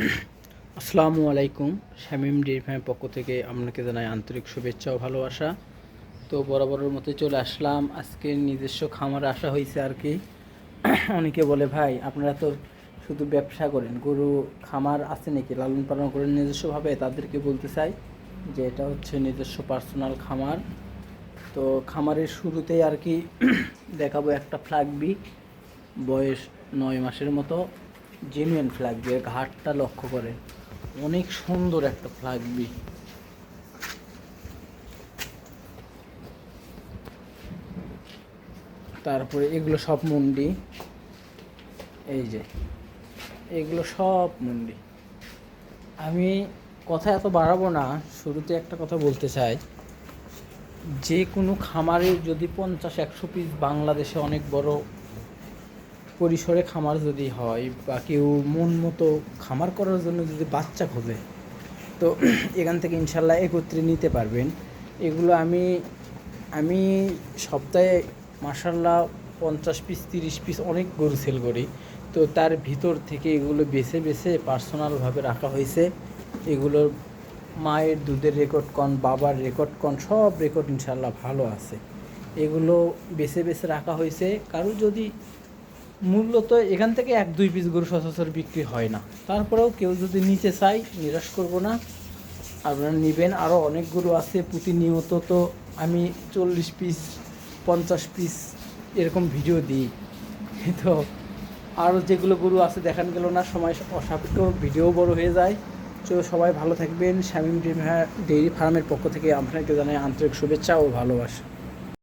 আসসালামু আলাইকুম, শামিম ডিরফামের পক্ষ থেকে আপনাকে জানাই আন্তরিক শুভেচ্ছা ও ভালোবাসা। তো বরাবরের মতো চলে আসলাম। আজকে নিজস্ব খামার আসা হয়েছে আর কি। অনেকে বলে, ভাই, আপনারা তো শুধু ব্যবসা করেন, গরু খামার আছে নাকি? লালন পালন করেন নিজস্বভাবে? তাদেরকে বলতে চাই যে, এটা হচ্ছে নিজস্ব পার্সোনাল খামার। তো খামারের শুরুতেই আর কি দেখাবো একটা ফ্ল্যাগবি বয়স নয় মাসের মতো। জেনুইন ফ্ল্যাগবি এর ঘাটটা লক্ষ্য করে। অনেক সুন্দর একটা ফ্ল্যাগবি তারপরে এগুলো সব মুন্ডি। এই যে, এগুলো সব মুন্ডি। আমি কথা এত বাড়াবো না, শুরুতে একটা কথা বলতে চাই। যে কোনো খামারে যদি পঞ্চাশ, একশো পিস বাংলাদেশে অনেক বড় পরিসরে খামার যদি হয় বা কেউ মন মতো খামার করার জন্য যদি বাচ্চা খোঁজে, তো এখান থেকে ইনশাল্লাহ একত্রে নিতে পারবেন। এগুলো আমি আমি সপ্তাহে মাসাল্লাহ পঞ্চাশ পিস, তিরিশ পিস অনেক গরু সেল করি। তো তার ভিতর থেকে এগুলো বেছে বেছে পার্সোনালভাবে রাখা হয়েছে। এগুলোর মায়ের দুধের রেকর্ড কন, বাবার রেকর্ড কন, সব রেকর্ড ইনশাল্লাহ ভালো আছে। এগুলো বেছে বেছে রাখা হয়েছে। কারও যদি মূল্য তো এখান থেকে এক দুই পিস গরু সচরাচর বিক্রি হয় না। তারপরেও কেউ যদি নিচে চায়, নিরাশ করব না। আপনারা নেবেন আরও অনেক গরু আছে, প্রতিনিয়ত তো আমি চল্লিশ পিস পঞ্চাশ পিস এরকম ভিডিও দিই। তো আরও যেগুলো গরু আছে, দেখান গেল না, সময় অসাপেক্ষ ভিডিও বড় হয়ে যায়। তো সবাই ভালো থাকবেন। শামীম ডেইরি ফার্মের পক্ষ থেকে আপনাকে জানাই আন্তরিক শুভেচ্ছা ও ভালোবাসা।